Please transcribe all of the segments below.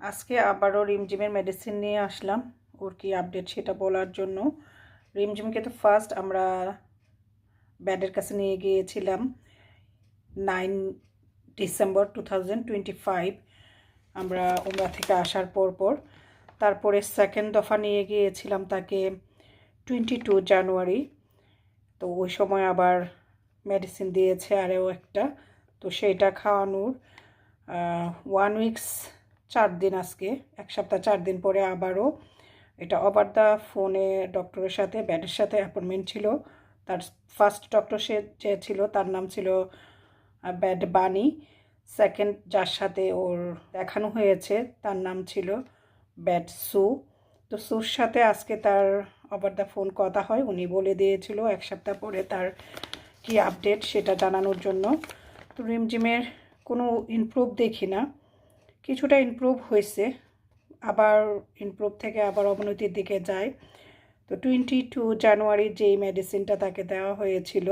আজকে আবারও রিমঝিমের মেডিসিন নিয়ে আসলাম। ওর কি আপডেট সেটা বলার জন্য। রিমঝিমকে তো ফার্স্ট আমরা ব্যাডের কাছে নিয়ে গিয়েছিলাম। নাইন ডিসেম্বর টু আমরা উমরা থেকে আসার পর পর। তারপরে সেকেন্ড দফা নিয়ে গিয়েছিলাম তাকে টোয়েন্টি টু জানুয়ারি তো ওই সময় আবার মেডিসিন দিয়েছে আরও একটা। তো সেইটা খাওয়ানোর ওয়ান উইকস চার দিন আজকে, এক সপ্তাহ চার দিন পরে আবারও। এটা ওভার দ্য ফোনে ডক্টরের সাথে, ব্যাডের সাথে অ্যাপয়েন্টমেন্ট ছিল। তার ফার্স্ট ডক্টর সে, যে ছিল, তার নাম ছিল ব্যাড বানি। সেকেন্ড যার সাথে ওর দেখানো হয়েছে, তার নাম ছিল ব্যাড সু। তো সুর সাথে আজকে তার ওভার দ্য ফোন কথা হয়। উনি বলে দিয়েছিল এক সপ্তাহ পরে তার কি আপডেট সেটা জানানোর জন্য। তো রিমজিমের কোনো ইমপ্রুভ দেখি না। কিছুটা ইমপ্রুভ হয়েছে, আবার ইমপ্রুভ থেকে আবার অবনতির দিকে যায়। তো টোয়েন্টি টু জানুয়ারির যেই মেডিসিনটা তাকে দেওয়া হয়েছিল,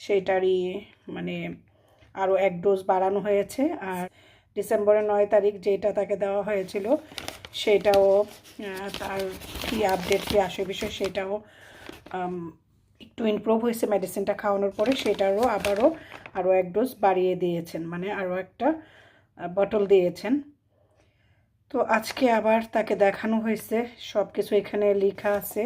সেইটারই মানে আরও এক ডোজ বাড়ানো হয়েছে। আর ডিসেম্বরের নয় তারিখ যেটা তাকে দেওয়া হয়েছিল, সেটাও তার কী আপডেট কী আসে বিষয় সেটাও একটু ইমপ্রুভ হয়েছে মেডিসিনটা খাওয়ানোর পরে, সেটারও আবারও আরও এক ডোজ বাড়িয়ে দিয়েছেন। মানে আরও একটা বটল দিয়েছেন। তো আজকে আবার তাকে দেখানো হয়েছে। সব কিছু এখানে লেখা আছে।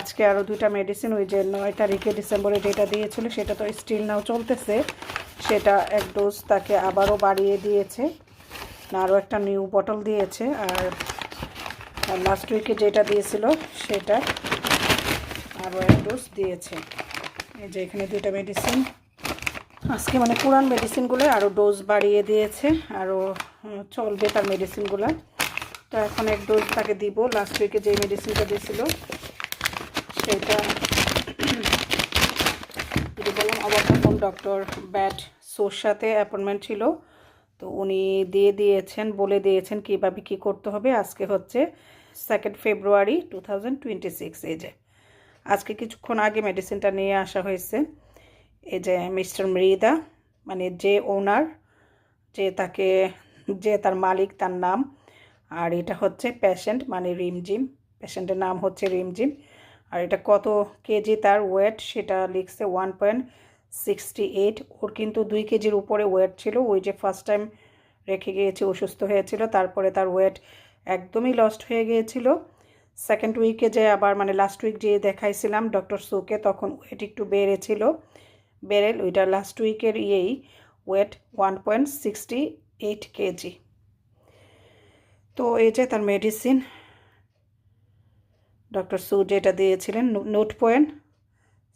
আজকে আরও দুইটা মেডিসিন ওই যে নয় তারিখে ডিসেম্বরে যেটা দিয়েছিল সেটা তো স্টিল নাও চলতেছে। সেটা এক ডোজ তাকে আবারও বাড়িয়ে দিয়েছে। আরও একটা নিউ বটল দিয়েছে। আর লাস্ট উইকে যেটা দিয়েছিল সেটা আরও এক ডোজ দিয়েছে। এই যে এখানে দুইটা মেডিসিন আজকে মানে পুরান মেডিসিনগুলো আরও ডোজ বাড়িয়ে দিয়েছে আরও চলবে তার মেডিসিনগুলো তো এখন এক ডোজ তাকে দিব। লাস্ট উইকে যে মেডিসিনটা দিয়েছিল, সেটা যদি বললাম তখন ডক্টর ব্যাট সোর সাথে অ্যাপয়েন্টমেন্ট ছিল। তো উনি দিয়ে দিয়েছেন, বলে দিয়েছেন কীভাবে কী করতে হবে। আজকে হচ্ছে second February two thousand twenty six এই যে। আজকে কিছুক্ষণ আগে মেডিসিনটা নিয়ে আসা হয়েছে। এই যে মিস্টার মৃদা মানে যে ওনার যে তাকে, যে তার মালিক তার নাম, আর এটা হচ্ছে পেশেন্ট মানে রিমজিম পেশেন্টের নাম হচ্ছে রিমজিম আর এটা কত কেজি তার ওয়েট সেটা লিখছে ওয়ান পয়েন্ট সিক্সটি এইট ওর কিন্তু দুই কেজির উপরে ওয়েট ছিল, ওই যে ফার্স্ট টাইম রেখে গিয়েছে, অসুস্থ হয়েছিল, তারপরে তার ওয়েট একদমই লস্ট হয়ে গিয়েছিল। সেকেন্ড উইকে যে আবার মানে লাস্ট উইক যে দেখাইছিলাম ডক্টর সুকে, তখন ওয়েট একটু বেড়েছিল। বেড়ে ওইটা লাস্ট উইকের ইয়েই weight one point sixty eight KG তো এই যে তার মেডিসিন ডক্টর সু যেটা দিয়েছিলেন nought point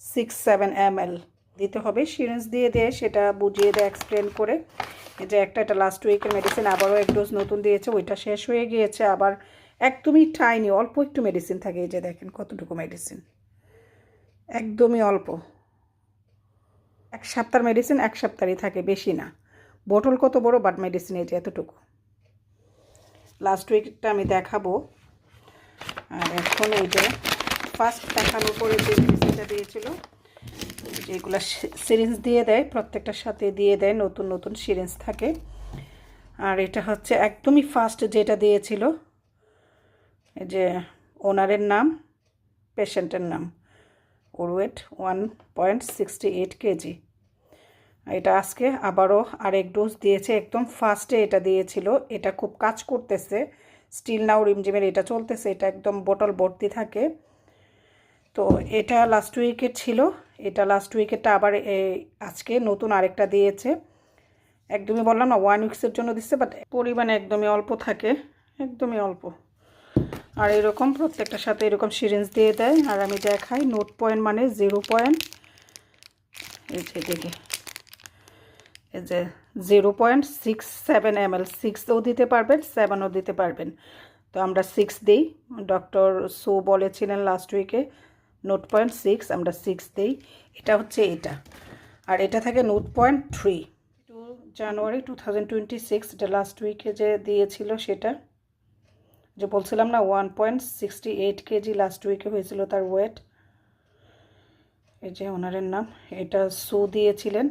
six seven ML এল দিতে হবে সিরিঞ্জ দিয়ে দেয়, সেটা বুঝিয়ে দেয় এক্সপ্লেন করে। এই যে একটা, এটা লাস্ট উইকের মেডিসিন আবারও এক ডোজ নতুন দিয়েছে, ওইটা শেষ হয়ে গিয়েছে, আবার একদমই টাইনি অল্প একটু মেডিসিন থাকে, এই যে দেখেন কতটুকু মেডিসিন একদমই অল্প। এক সপ্তাহ মেডিসিন এক সপ্তাহই থাকে, বেশি না। বোতল কত বড় বাট মেডিসিন এই যে এতটুকু। লাস্ট উইকটা আমি দেখাবো। আর এখন এই যে ফার্স্ট দেখানোর পরে যে মেডিসিনটা দিয়েছিল, যেগুলো সিরিঞ্জ দিয়ে দেয়, প্রত্যেকটার সাথে দিয়ে দেয়, নতুন নতুন সিরিঞ্জ থাকে। আর এটা হচ্ছে একদমই ফার্স্ট যেটা দিয়েছিল, এই যে ওনারের নাম পেশেন্টের নাম। ওর weight one point sixty eight KG. এটা আজকে আবারও আরেক ডোজ দিয়েছে, একদম ফার্স্টে এটা দিয়েছিল। এটা খুব কাজ করতেছে। স্টিল নাও রিমজিমের এটা চলতেছে, এটা একদম বোটল ভর্তি থাকে। তো এটা লাস্ট উইকের ছিল। এটা লাস্ট উইকেরটা আবার আজকে নতুন আরেকটা দিয়েছে। একদমই বললাম না ওয়ান উইক্সের জন্য দিচ্ছে বাট পরিমাণে একদমই অল্প থাকে। একদমই অল্প। আর এরকম প্রত্যেকটার সাথে এরকম সিরিঞ্জ দিয়ে দেয়। আর আমি দেখাই নোট পয়েন্ট মানে জিরো পয়েন্ট এই যে দেখে এই যে zero point six seven ML এল সিক্সও দিতে পারবেন সেভেনও দিতে পারবেন। তো আমরা সিক্স দিই। ডক্টর সো বলেছিলেন লাস্ট উইকে নোট পয়েন্ট সিক্স আমরা সিক্স দিই। এটা হচ্ছে এটা। আর এটা থাকে nought point three two January two thousand twenty six এটা লাস্ট উইকে যে দিয়েছিল সেটা। যে বলছিলাম না one point sixty eight KG last উইকে হয়েছিল তার ওয়েট এই যে ওনারের নাম, এটা সু দিয়েছিলেন।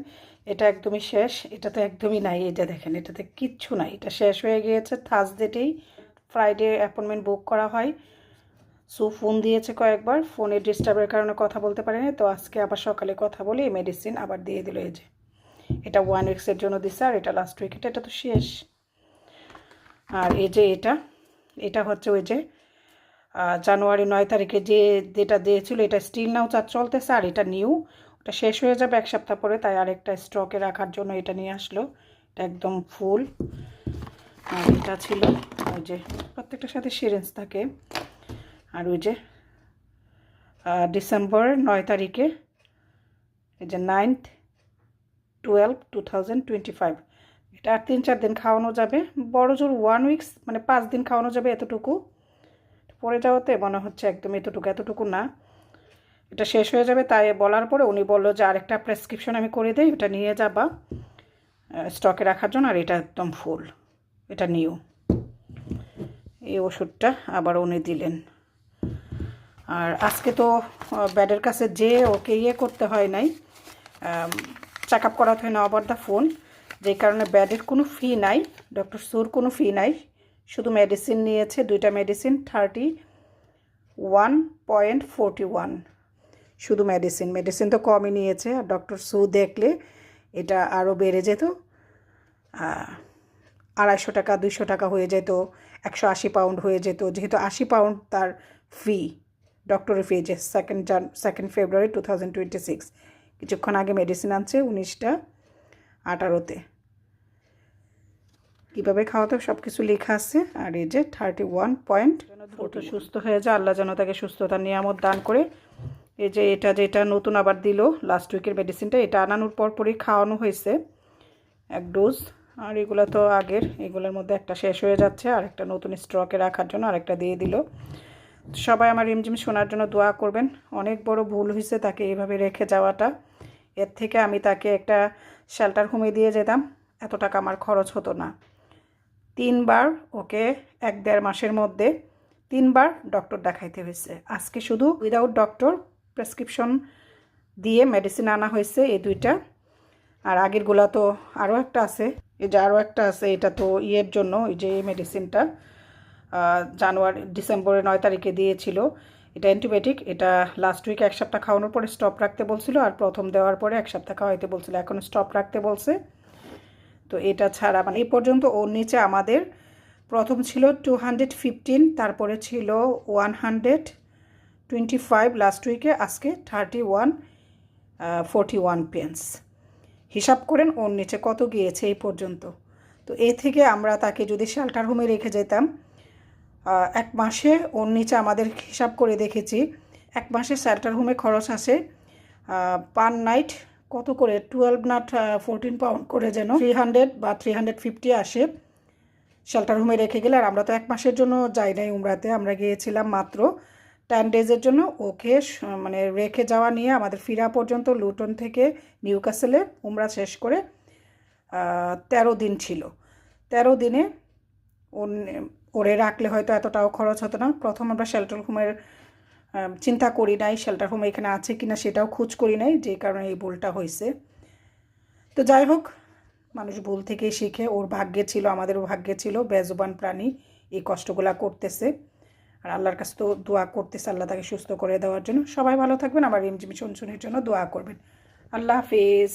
এটা একদমই শেষ, এটা তো একদমই নাই এটা দেখেন, এটাতে কিচ্ছু নাই। এটা শেষ হয়ে গিয়েছে থার্সডেতেই ফ্রাইডে অ্যাপয়েন্টমেন্ট বুক করা হয়। সু ফোন দিয়েছে কয়েকবার ফোনে ডিস্টার্বের কারণে কথা বলতে পারেনি, তো আজকে আবার সকালে কথা বলে এই মেডিসিন আবার দিয়ে দিল এই যে। এটা ওয়ান উইক্সের জন্য দিছে, আর এটা লাস্ট উইক এটা এটা তো শেষ। আর এই যে এটা এটা হচ্ছে ওই যে জানুয়ারি নয় তারিখে যে যেটা দিয়েছিল, এটা স্টিল নাও চার চলতেছে আর এটা নিউ ওটা শেষ হয়ে যাবে এক সপ্তাহ পরে, তাই আরেকটা স্টকে রাখার জন্য এটা নিয়ে আসলো। এটা একদম ফুল আর এটা ছিল ওই যে প্রত্যেকটার সাথে সিরেঞ্জ থাকে। আর ওই যে ডিসেম্বর নয় তারিখে, এই যে ninth twelve two thousand twenty five এটা তিন চার দিন খাওয়ানো যাবে। বড় জোর ওয়ান উইকস মানে পাঁচ দিন খাওয়ানো যাবে এতটুকু। পরে যাওয়াতে মনে হচ্ছে একদম এতটুকু এতটুকু না। এটা শেষ হয়ে যাবে, তাই বলার পরে উনি বলল যে আরেকটা প্রেসক্রিপশন আমি করে দিই এটা নিয়ে যাবা। স্টকে রাখার জন্য, আর এটা একদম ফুল এটা নিউ। এই ওষুধটা আবার উনি দিলেন। আর আজকে তো ব্যাডের কাছে যে ওকে ইয়ে করতে হয় নাই চেক আপ করাতে হয় না ওভার দ্য ফোন যে কারণে ব্যাডের কোনো ফি নাই, ডক্টর সুর কোনো ফি নাই। শুধু মেডিসিন নিয়েছে, দুইটা medicine, thirty one point forty one. শুধু মেডিসিন মেডিসিন তো কমই নিয়েছে। আর ডক্টর সু দেখলে এটা আরও বেড়ে যেত আড়াইশো টাকা, দুইশো টাকা হয়ে যেত, একশো আশি পাউন্ড হয়ে যেত। যেহেতু আশি পাউন্ড তার ফি, ডক্টরের ফি, যে second Jan second February two thousand twenty six কিছুক্ষণ আগে মেডিসিন আনছে উনিশটা আঠারোতে। কীভাবে খাওয়াতে সব কিছু লেখা আছে। আর এই যে থার্টি ওয়ান পয়েন্ট দ্রুত সুস্থ হয়ে যায় আল্লাহ যেন তাকে সুস্থতা নিয়ামত দান করে। এই যে এটা যেটা নতুন আবার দিল লাস্ট উইকের মেডিসিনটা এটা আনানোর পর পরই খাওয়ানো হয়েছে এক ডোজ আর এগুলো তো আগের, এগুলোর মধ্যে একটা শেষ হয়ে যাচ্ছে, আর একটা নতুন স্ট্রকে রাখার জন্য আরেকটা দিয়ে দিল। সবাই আমার রিমঝিম শোনার জন্য দোয়া করবেন। অনেক বড় ভুল হয়েছে তাকে এইভাবে রেখে যাওয়াটা। এর থেকে আমি তাকে একটা শেল্টার হোমে দিয়ে যেতাম। এত টাকা আমার খরচ হতো না। তিনবার, ওকে, এক দেড় মাসের মধ্যে তিনবার ডক্টর দেখাইতে হয়েছে। আজকে শুধু উইদাউট ডক্টর প্রেসক্রিপশন দিয়ে মেডিসিন আনা হয়েছে এই দুইটা। আর আগেরগুলা তো আরও একটা আছে। এই যে আরও একটা আছে, এটা তো ইয়ের জন্য, এই যে এই মেডিসিনটা জানুয়ারি ডিসেম্বরে নয় তারিখে দিয়েছিল। এটা অ্যান্টিবায়োটিক এটা লাস্ট উইক এক সপ্তাহ খাওয়ানোর পরে স্টপ রাখতে বলছিল, আর প্রথম দেওয়ার পরে এক সপ্তাহ খাওয়াইতে বলছিল। এখন স্টপ রাখতে বলছে। তো এটা ছাড়া মানে এই পর্যন্ত ওর নিচে আমাদের প্রথম ছিল টু হান্ড্রেড ফিফটিন তারপরে ছিল one hundred twenty five last উইকে আজকে thirty one forty one pence হিসাব করেন ওর নিচে কত গিয়েছে এই পর্যন্ত। তো এ থেকে আমরা তাকে যদি শেল্টার হোমে রেখে যেতাম এক মাসে ওর নিচে আমাদের হিসাব করে দেখেছি, এক মাসে শেল্টার হোমে খরচ আসে পার নাইট কত করে? টুয়েলভ নাট ফোরটিন পাউন্ড করে যেন থ্রি হান্ড্রেড বা থ্রি হান্ড্রেড ফিফটি আসে। শেল্টার হোমে রেখে গেলে আর আমরা তো এক মাসের জন্য যাই নাই উমরাতে। আমরা গিয়েছিলাম মাত্র টেন ডেজের জন্য। ওকে মানে রেখে যাওয়া নিয়ে আমাদের ফিরা পর্যন্ত লুটন থেকে নিউ ক্যাসেলে উমরা শেষ করে তেরো দিন ছিল। তেরো দিনে ওরে রাখলে হয়তো এতটাও খরচ হতো না। প্রথম আমরা শেল্টার হোমের চিন্তা করি নাই শেল্টার হোম এখানে আছে কিনা সেটাও খোঁজ করি নাই, যে কারণে এই ভুলটা হয়েছে। তো যাই হোক, মানুষ ভুল থেকেই শিখে, ওর ভাগ্যে ছিল, আমাদেরও ভাগ্যে ছিল, বেজবান প্রাণী, এই কষ্টগুলা করতেছে। আর আল্লাহর কাছে তো দোয়া করতেছে, আল্লাহ তাকে সুস্থ করে দেওয়ার জন্য। সবাই ভালো থাকবেন, আমার রিমঝিম শুনশুনের জন্য দোয়া করবেন। আল্লাহ হাফিজ।